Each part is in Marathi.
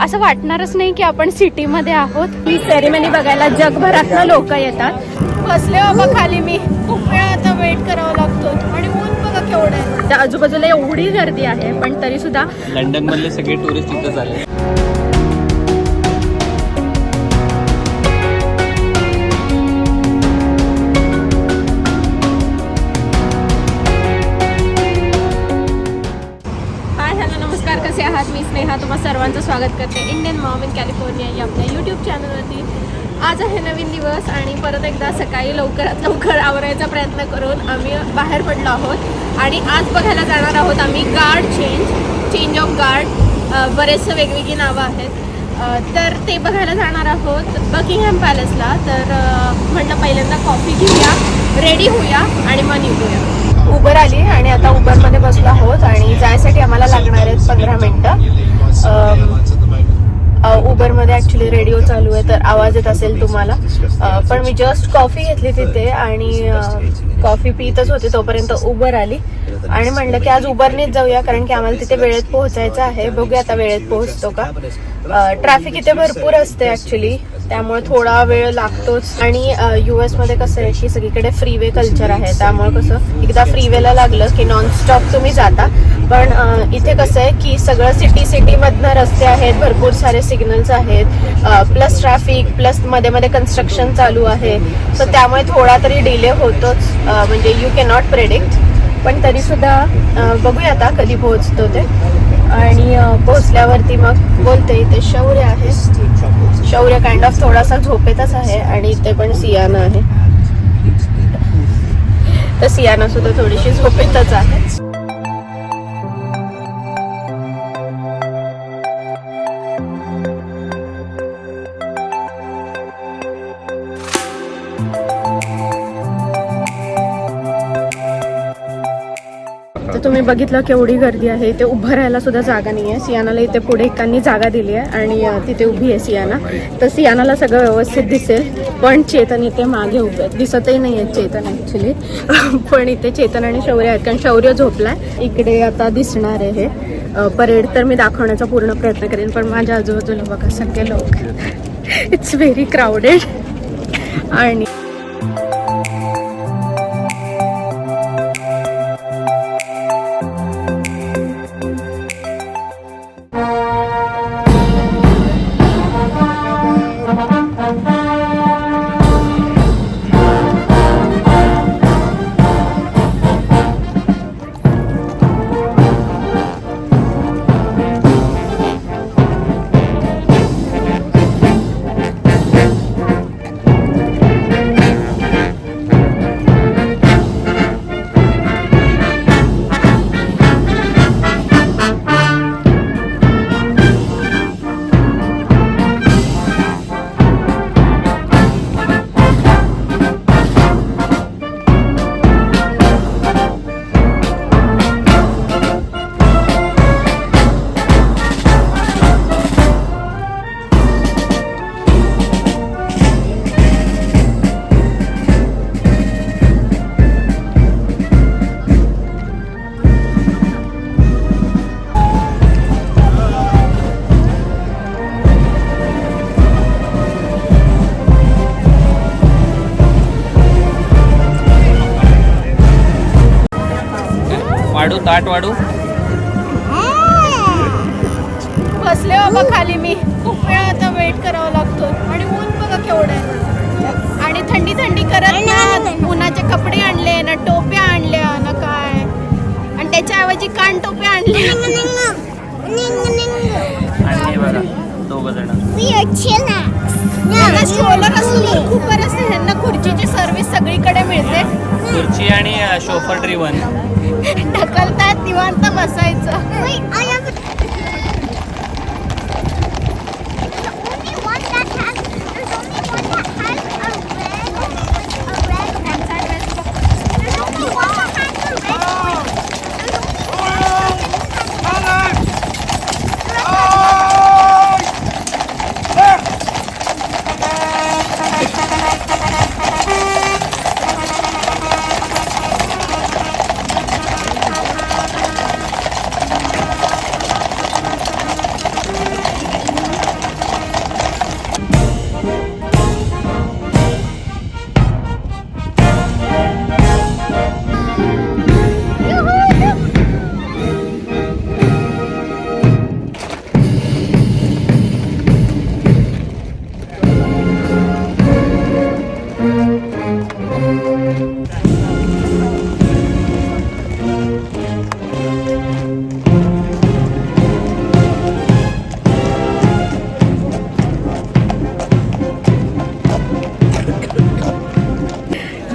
असं वाटणारच नाही की आपण सिटीमध्ये आहोत. ही सेरेमनी बघायला जगभरातनं लोक येतात. बसले बाबा खाली मी. खूप वेळ आता वेट करावा लागतो. आणि ऊन बघा केवढं आहे. त्या आजूबाजूला एवढी गर्दी आहे पण तरी सुद्धा लंडन मधले सगळे टुरिस्ट इथं झाले. सर्वांचं स्वागत करते. इंडियन मॉम इन कॅलिफोर्निया या आपल्या यूट्यूब चॅनलवरती आज आहे नवीन दिवस आणि परत एकदा सकाळी लवकरात लवकर आवरायचा प्रयत्न करून आम्ही बाहेर पडलो आहोत. आणि आज बघायला जाणार आहोत आम्ही guard change change of guard बरेचसे वेगवेगळी नावं आहेत. तर ते बघायला जाणार आहोत बकिंगहॅम पॅलेसला तर म्हटलं पहिल्यांदा कॉफी घेऊया रेडी होऊया आणि मग निघूया. उबर आली आणि आता उबरमध्ये बसलो आहोत आणि जायसाठी आम्हाला लागणार आहेत पंधरा मिनटं. उबरमध्ये ॲक्च्युली रेडिओ चालू आहे तर आवाज येत असेल तुम्हाला. पण मी जस्ट कॉफी घेतली तिथे आणि कॉफी पितच होते तोपर्यंत उबर आली. आणि म्हणलं की आज उबरनेच जाऊया कारण की आम्हाला तिथे वेळेत पोहोचायचं आहे. बघूया आता वेळेत पोहोचतो का. ट्रॅफिक इथे भरपूर असते ॲक्च्युली त्यामुळे थोडा वेळ लागतोच. आणि यू एसमध्ये कसं आहे की सगळीकडे फ्रीवे कल्चर आहे. त्यामुळे कसं एकदा फ्रीवेला लागलं की नॉनस्टॉप तुम्ही जाता. पण इथे कसं आहे की सगळं सिटी सिटीमधनं रस्ते आहेत भरपूर सारे सिग्नल्स आहेत. प्लस ट्रॅफिक प्लसमध्ये मध्ये कन्स्ट्रक्शन चालू आहे. सो त्यामुळे थोडा तरी डिले होतोच. म्हणजे यू कॅन नॉट प्रेडिक्ट पण तरीसुद्धा बघूया आता कधी पोहोचतो ते. आणि पोहोचल्यावरती मग बोलते इथे शौर्य आहे. शौर्य काइंड ऑफ थोडासा झोपेतच आहे आणि इथे पण सियाना आहे. तर सियाना सुद्धा थोडीशी झोपेतच आहे. तुम्ही बघितलं केवढी गर्दी आहे. इथे उभं राहायला सुद्धा जागा नाही आहे सियानाला इथे पुढे एकांनी जागा दिली आहे आणि तिथे उभी आहे सियाना. तर सियानाला सगळं व्यवस्थित दिसेल. पण चेतन इथे मागे उभे आहेत. दिसतही नाही आहेत चेतन ॲक्च्युली पण इथे चेतन आणि शौर्य आहेत. कारण शौर्य झोपलाय. इकडे आता दिसणार आहे हे. परेड तर मी दाखवण्याचा पूर्ण प्रयत्न करेन पण माझ्या आजूबाजूला बघा सगळे लोक. इट्स व्हेरी क्राऊडेड आणि ताट वाढू बसले बाबा खाली मी. खूप वेळ आता वेट करावा लागतो आणि ऊन बघा केवढं आहे. आणि थंडी थंडी करत ना. उन्हाचे कपडे आणले ना टोप्या आणल्या ना काय. आणि त्याच्याऐवजी कान टोप्या आणल्या आणि बघा दोघ जण. तर खूप बरं असतं. ह्यांना खुर्चीची सर्व्हिस सगळीकडे मिळते. खुर्ची आणि शोफर ड्रिवन ढकलतात निवांत बसायचं.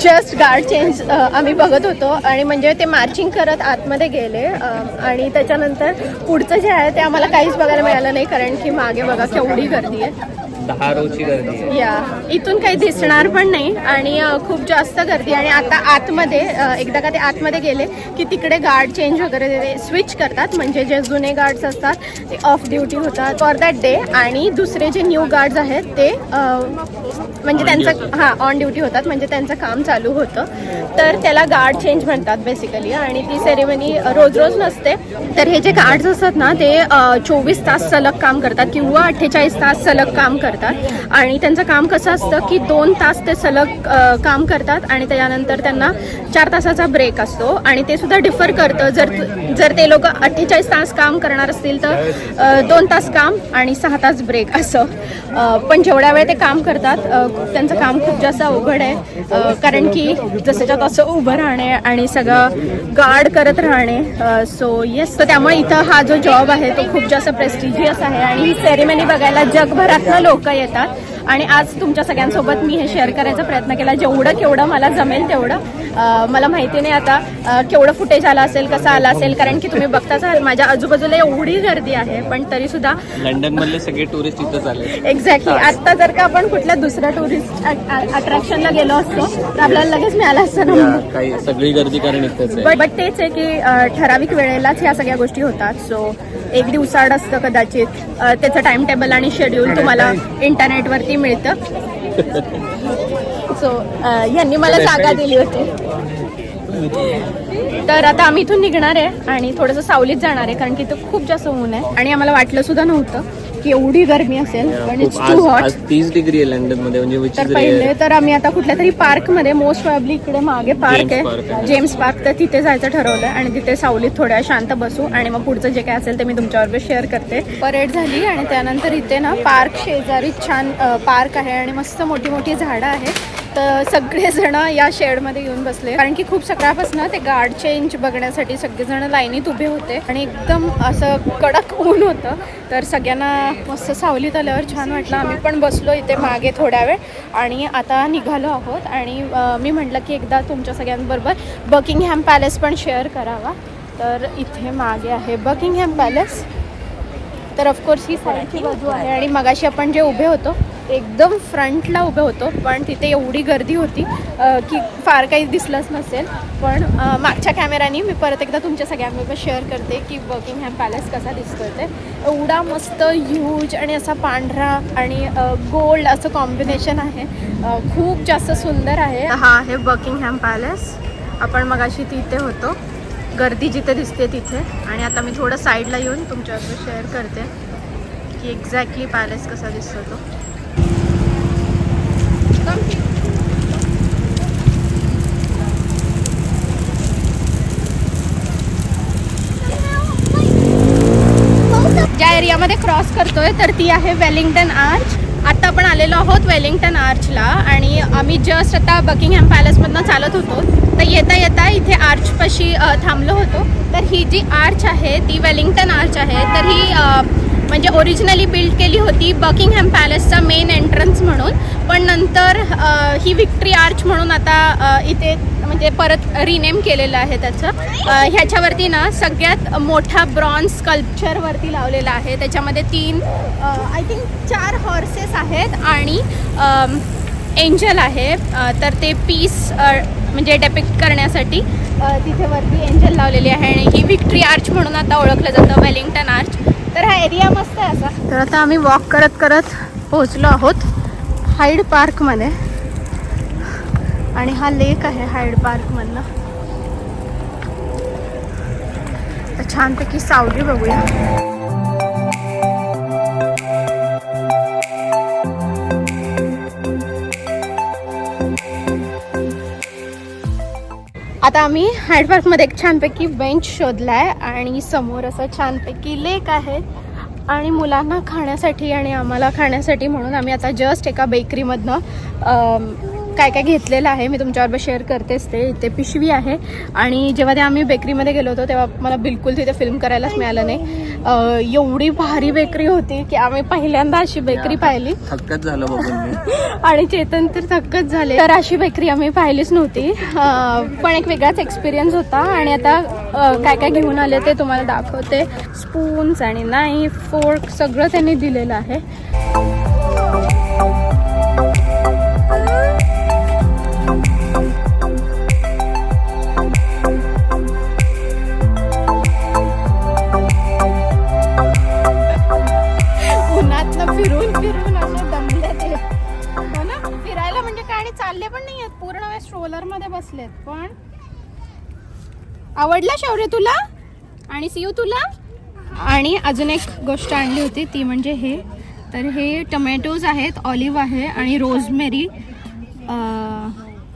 जस्ट गार्ड चेंज आम्ही बघत होतो. आणि म्हणजे ते मार्चिंग करत आतमध्ये गेले आणि त्याच्यानंतर पुढचं जे आहे ते आम्हाला काहीच बघायला मिळालं नाही कारण की मागे बघा केवढी गर्दी आहे. दहा रोची गर्दी आहे. या. इथून काही दिसणार पण नाही आणि अ, खूप जास्त गर्दी आणि आता आतमध्ये अ, एकदा का ते आतमध्ये गेले की तिकडे गार्ड चेंज वगैरे ते स्विच करतात. म्हणजे जे जुने गार्ड्स असतात ते ऑफ ड्युटी होतात फॉर दॅट डे आणि दुसरे जे न्यू गार्ड्स आहेत ते अ, म्हणजे On त्यांचं duty. हां ऑन ड्युटी होतात. म्हणजे त्यांचं काम चालू होतं. तर त्याला गार्ड चेंज म्हणतात बेसिकली आणि ती सेरेमनी रोज रोज नसते. तर हे जे गार्ड्स असतात ना ते चोवीस तास सलग काम करतात. किंवा अठ्ठेचाळीस तास सलग काम करतात. आणि त्यांचं काम कसं असतं की दोन तास ते सलग काम करतात आणि त्याच्यानंतर त्यांना चार तासाचा ब्रेक असतो. आणि ते सुद्धा डिफर करतं. जर जर ते लोक अठ्ठेचाळीस तास काम करणार असतील तर दोन तास काम आणि सहा तास ब्रेक असं. पण जेवढ्या वेळ ते काम करतात त्यांचं काम खूप जास्त अवघड आहे. कारण की जसंच्या तसं उभं राहणे आणि सगळं गार्ड करत राहणे. सो येस तर त्यामुळे इथं हा जो जॉब आहे तो खूप जास्त प्रेस्टिजियस आहे. आणि ही सेरेमनी बघायला जगभरातनं लोक येतात. आणि आज तुमच्या सगळ्यांसोबत मी हे शेअर करायचा प्रयत्न केला. जेवढं केवढं मला जमेल तेवढं. मला माहिती नाही आता केवढं फुटेज आला असेल कसं आला असेल कारण की तुम्ही बघताच माझ्या आजूबाजूला एवढी गर्दी आहे पण तरी सुद्धा लंडन मधले सगळे टुरिस्ट इथंच आले. एक्झॅक्टली आता जर का आपण कुठल्या दुसऱ्या टुरिस्ट अट्रॅक्शनला गेलो असतो तर आपल्याला लगेच मिळालं असतं सगळी गर्दी कारण बट तेच आहे की ठराविक वेळेलाच ह्या सगळ्या गोष्टी होतात. सो एक दिवसाआड असतं कदाचित. त्याचं टाइम टेबल आणि शेड्यूल तुम्हाला इंटरनेटवरती मिळतं. सो यांनी मला जागा दिली होती. तर आता आम्ही इथून निघणार आहे आणि थोडंसं सावलीत जाणार आहे कारण की इथं खूप जास्त ऊन आहे. आणि आम्हाला वाटलं सुद्धा नव्हतं की एवढी गरमी असेल पण इट्स टू हॉट तीस डिग्री आहे लंडनमध्ये म्हणजे तर पहिले. तर आम्ही आता कुठल्या तरी पार्कमध्ये मोस्ट प्रॉब्ली इकडे मागे पार्क आहे. जेम्स पार्क तर तिथे जायचं ठरवलंय आणि तिथे सावलीत थोड्या शांत बसू आणि मग पुढचं जे काय असेल ते मी तुमच्याबरोबर शेअर करते. परेड झाली आणि त्यानंतर इथे ना पार्क शेजारी छान पार्क आहे आणि मस्त मोठी मोठी झाडं आहेत. तर सगळेजण या शेडमध्ये येऊन बसले. कारण की खूप सकाळपासून ते गार्ड चेंज बघण्यासाठी सगळेजण लाईनीत उभे होते. आणि एकदम असं कडक ऊन होतं. तर सगळ्यांना मस्त सावलीत आल्यावर छान वाटलं. आम्ही पण बसलो इथे मागे थोड्या वेळ. आणि आता निघालो आहोत. आणि मी म्हटलं की एकदा तुमच्या सगळ्यांबरोबर बकिंगहॅम पॅलेस पण शेअर करावा. तर इथे मागे आहे बकिंगहॅम पॅलेस तर ऑफकोर्स ही साईडची बाजू आहे. आणि मगाशी आपण जे उभे होतो एकदम फ्रंटला उभे होतो पण तिथे एवढी गर्दी होती की फार काही दिसलंच नसेल. पण मागच्या कॅमेराने मी परत एकदा तुमच्या सगळ्यांबरोबर शेअर करते की बकिंगहॅम पॅलेस कसा दिसतोय ते. एवढा मस्त ह्यूज आणि असा पांढरा आणि गोल्ड असं कॉम्बिनेशन आहे. खूप जास्त सुंदर आहे. हा आहे बकिंगहॅम पॅलेस आपण मगाशी तिथे होतो. गर्दी जिथे दिसते तिथे. आणि आता मी थोडं साईडला येऊन तुमच्याबरोबर शेअर करते की एक्झॅक्टली पॅलेस कसा दिसतो तो. ज्या एरियामध्ये क्रॉस करतोय तर ती आहे वेलिंग्टन आर्च. आत्ता आपण आलेलो आहोत वेलिंग्टन आर्चला आणि आम्ही जस्ट आता बकिंगहॅम पॅलेसमधनं चालत होतो. तर येता येता इथे आर्चपाशी थांबलो होतो. तर ही जी आर्च आहे ती वेलिंग्टन आर्च आहे. तर ही म्हणजे ओरिजिनली बिल्ड केली होती बकिंगहॅम पॅलेसचा मेन एंट्रन्स म्हणून. पण नंतर ही विक्ट्री आर्च म्हणून आता इथे म्हणजे परत रिनेम केलेलं आहे त्याचं. ह्याच्यावरती ना सगळ्यात मोठा ब्रॉन्झ स्कल्पचरवरती लावलेला आहे. त्याच्यामध्ये तीन आय थिंक चार हॉर्सेस आहेत आणि एंजल आहे. तर ते पीस म्हणजे डेपिक्ट करण्यासाठी तिथे वरती एंजल लावलेली आहे आणि ही विक्ट्री आर्च म्हणून आता ओळखलं जातं वेलिंग्टन आर्च तर हा एरिया मस्त आहे असा. तर आता आम्ही वॉक करत करत पोहोचलो आहोत हाईड पार्कमध्ये आणि हा लेक आहे हायड पार्कमधला तर छानपैकी सावली बघूया. आता आम्ही हायड पार्कमध्ये एक छानपैकी बेंच शोधलाय आणि समोर असं छानपैकी लेक आहे. आणि मुलांना खाण्यासाठी आणि आम्हाला खाण्यासाठी म्हणून आम्ही आता जस्ट एका बेकरीमधनं काय काय घेतलेलं आहे मी तुमच्याबरोबर शेअर करतेच ते. इथे पिशवी आहे. आणि जेव्हा ते आम्ही बेकरीमध्ये गेलो होतो तेव्हा मला बिलकुल तिथे फिल्म करायलाच मिळालं नाही. एवढी भारी बेकरी होती की आम्ही पहिल्यांदा अशी बेकरी पाहिली. थक्कच झालं आणि चेतन तर थक्कच झाले. तर अशी बेकरी आम्ही पाहिलीच नव्हती. पण एक वेगळाच एक्सपिरियन्स होता. आणि आता काय काय घेऊन आले ते तुम्हाला दाखवते. स्पून्स आणि नाईफ फोर्क सगळं त्यांनी दिलेलं आहे. मध्ये बसलेत पण आवडला शौर्य तुला? आणि सियू तुला? आणि अजून एक गोष्ट आणली होती ती म्हणजे हे. तर हे टमॅटोज आहेत ऑलिव्ह आहे आणि रोजमेरी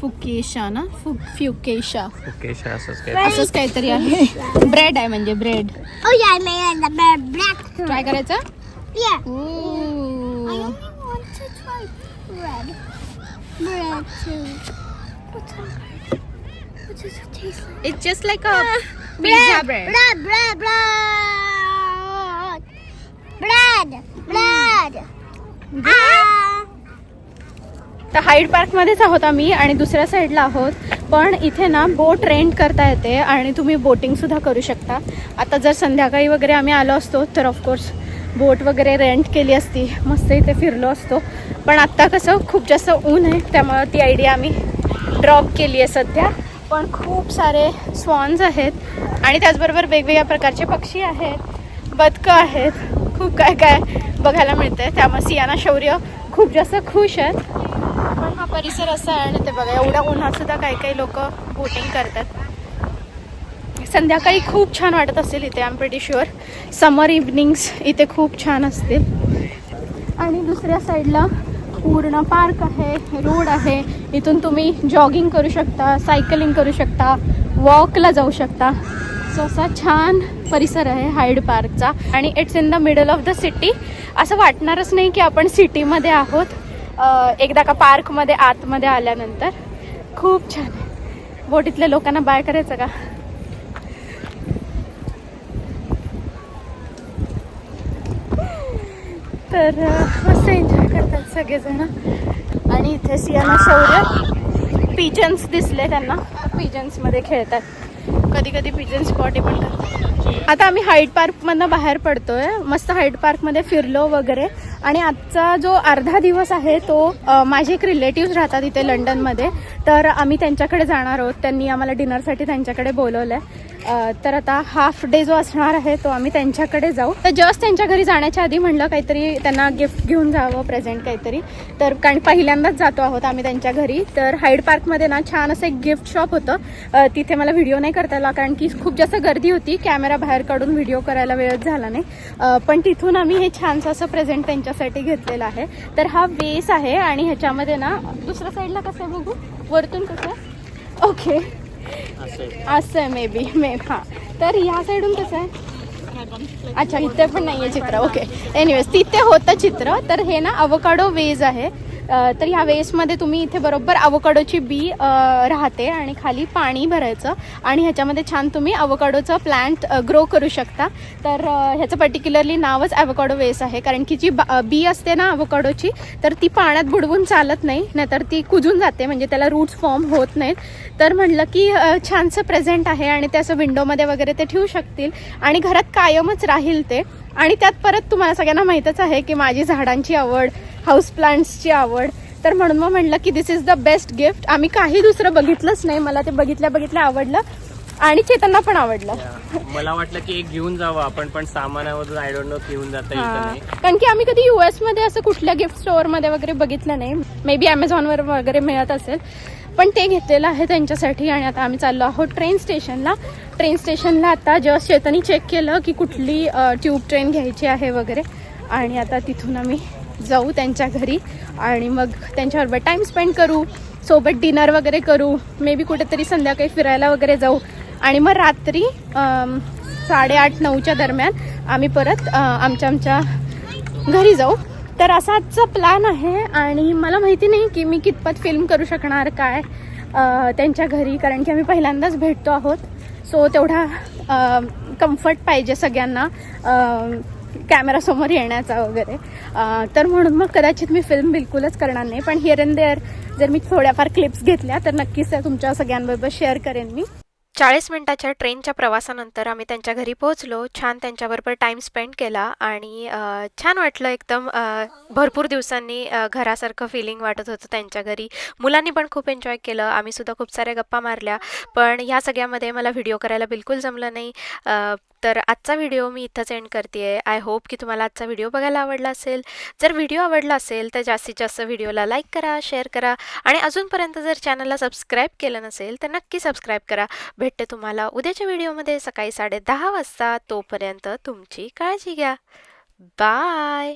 फुकेशा ना? फुक फ्युकेशा. ओके असंच काय असंच काहीतरी आहे. ब्रेड आहे म्हणजे ब्रेड Oh. ट्राय करायचं? Yeah. What's bread? What does it taste like? It's just like a pizza bread. Bread, bread, bread. Bread, bread. Ah. तर हाईड पार्क मध्येच आहोत आम्ही आणि दुसऱ्या साईडला आहोत पण इथे ना बोट रेंट करता येते आणि तुम्ही बोटिंग सुद्धा करू शकता आता जर संध्याकाळी वगैरे आम्ही आलो असतो तर ऑफकोर्स बोट वगैरे रेंट केली असती मस्त इथे फिरलो असतो पण आत्ता कसं खूप जास्त ऊन आहे त्यामुळं ती आयडिया आम्ही ड्रॉप केली आहे सध्या. पण खूप सारे स्वॉन्स आहेत. आणि त्याचबरोबर वेगवेगळ्या प्रकारचे पक्षी आहेत. बदकं आहेत. खूप काय काय बघायला मिळतंय. त्यामुळे सियाना शौर्य खूप जास्त खुश आहेत. पण हा परिसर असा आहे आणि ते बघा एवढ्या उन्हात सुद्धा काही काही लोक बोटिंग करतात. संध्याकाळी खूप छान वाटत असेल इथे आम प्रिटी शुअर समर इव्हनिंग्स इथे खूप छान असतील. आणि दुसऱ्या साईडला पूर्ण पार्क आहे रोड आहे. इथून तुम्ही जॉगिंग करू शकता सायकलिंग करू शकता वॉकला जाऊ शकता. सो असा छान परिसर आहे हाईड पार्कचा आणि it's in the middle of the city असं वाटणारच नाही की आपण सिटीमध्ये आहोत. एकदा का पार्कमध्ये आतमध्ये आल्यानंतर. खूप छान आहे. बोटीतल्या लोकांना बाय करायचं का? तर अं, मस्त एन्जॉय करतात सगळेजण. आणि इथे सियाना शौर्य पिजन्स दिसले त्यांना. पिजन्समध्ये खेळतात. कधी कधी पिजन स्पॉटी पण करतात. आता आम्ही हाईट पार्कमधनं बाहेर पडतोय. मस्त हाईट पार्कमध्ये फिरलो वगैरे. आणि आजचा जो अर्धा दिवस आहे तो माझे एक रिलेटिव्ह राहतात इथे लंडनमध्ये तर आम्ही त्यांच्याकडे जाणार आहोत. त्यांनी आम्हाला डिनरसाठी त्यांच्याकडे बोलवलं आहे तर आता हाफ डे जो असणार आहे तो आम्ही त्यांच्याकडे जाऊ. तर जस्ट त्यांच्या घरी जाण्याच्या आधी म्हणलं काहीतरी त्यांना गिफ्ट घेऊन जावं प्रेझेंट काहीतरी. तर कारण पहिल्यांदाच जातो आहोत आम्ही त्यांच्या घरी. तर हाईड पार्कमध्ये ना छान असं एक गिफ्ट शॉप होतं. तिथे मला व्हिडिओ नाही करता आला कारण की खूप जास्त गर्दी होती. कॅमेरा बाहेर काढून व्हिडिओ करायला वेळच झाला नाही. पण तिथून आम्ही हे छानसं असं प्रेझेंट त्यांच्यासाठी घेतलेलं आहे. तर हा वेस आहे आणि ह्याच्यामध्ये ना दुसऱ्या साईडला कसं आहे बघू? वरतून कसं ओके असं आहे. मे बी मे हां. तर ह्या साईडून कसं आहे? अच्छा इथे पण नाही आहे चित्र ओके एनिवेज तिथे होतं चित्र. तर हे ना अवकाडो वेज आहे. तर ह्या वेसमध्ये तुम्ही इथे बरोबर अवकाडोची बी राहते आणि खाली पाणी भरायचं आणि ह्याच्यामध्ये छान तुम्ही अवकाडोचं प्लांट ग्रो करू शकता. तर ह्याचं पर्टिक्युलरली नावच ॲवकाडो वेस आहे. कारण की जी बा- बी असते ना अवकाडोची तर ती पाण्यात बुडवून चालत नाही नाहीतर ती कुजून जाते. म्हणजे त्याला रूट्स फॉर्म होत नाहीत. तर म्हणलं की छानसं प्रेझेंट आहे आणि ते असं विंडोमध्ये वगैरे ते ठेवू शकतील. आणि घरात कायमच राहील ते. आणि त्यात परत तुम्हाला सगळ्यांना माहीतच आहे की माझी झाडांची आवड हाऊस प्लांट्सची आवड. तर म्हणून मग म्हणलं की this is the best gift आम्ही काही दुसरं बघितलंच नाही. मला ते बघितल्या बघितल्या आवडलं आणि चेतनना पण आवडलं. मला वाटलं की एक घेऊन जावं आपण पण सामानामधून आय डोंट नो घेऊन जाता कारण की आम्ही कधी युएसमध्ये असं कुठल्या गिफ्ट स्टोअरमध्ये वगैरे बघितलं नाही. मे बी वर वगैरे मिळत असेल. पण ते घेतलेलं आहे त्यांच्यासाठी आणि आता आम्ही चाललो आहोत ट्रेन स्टेशनला ट्रेन स्टेशनला आता जस्ट चेतनी चेक केलं की कुठली ट्यूब ट्रेन घ्यायची आहे वगैरे. आणि आता तिथून आम्ही जाऊ त्यांच्या घरी. आणि मग त्यांच्याबरोबर टाईम स्पेंड करू सोबत डिनर वगैरे करू. मे बी कुठेतरी संध्याकाळी फिरायला वगैरे जाऊ. आणि मग रात्री साडेआठ नऊच्या दरम्यान आम्ही परत आमच्या आमच्या घरी जाऊ. तर असा आजचा प्लॅन आहे आणि मला माहिती नाही की मी कितपत फिल्म करू शकणार काय त्यांच्या घरी कारण की आम्ही पहिल्यांदाच भेटतो आहोत. सो तेवढा कम्फर्ट पाहिजे सगळ्यांना कॅमेरासमोर येण्याचा वगैरे. तर म्हणून मग कदाचित मी फिल्म बिलकुलच करणार नाही पण हिअर अँड देअर जर मी थोड्याफार क्लिप्स घेतल्या तर नक्कीच तुमच्या सगळ्यांबरोबर शेअर करेन मी. चाळीस मिनटाच्या ट्रेनच्या प्रवासानंतर आम्ही त्यांच्या घरी पोहोचलो. छान त्यांच्याबरोबर टाईम स्पेंड केला आणि छान वाटलं एकदम भरपूर दिवसांनी घरासारखं फिलिंग वाटत होतं त्यांच्या घरी. मुलांनी पण खूप एन्जॉय केलं. आम्ही सुद्धा खूप साऱ्या गप्पा मारल्या. पण ह्या सगळ्यामध्ये मला व्हिडिओ करायला बिलकुल जमलं नाही. तर आजचा व्हिडिओ मी इथंच एंड करते आहे आय होप की तुम्हाला आजचा व्हिडिओ बघायला आवडला असेल. जर व्हिडिओ आवडला असेल तर जास्तीत जास्त व्हिडिओला लाईक करा शेअर करा आणि अजूनपर्यंत जर चॅनलला सबस्क्राईब केलं नसेल तर नक्की सबस्क्राईब करा. भेटते तुम्हाला उद्याच्या व्हिडिओमध्ये सकाळी साडे दहा वाजता. तोपर्यंत तुमची काळजी घ्या. बाय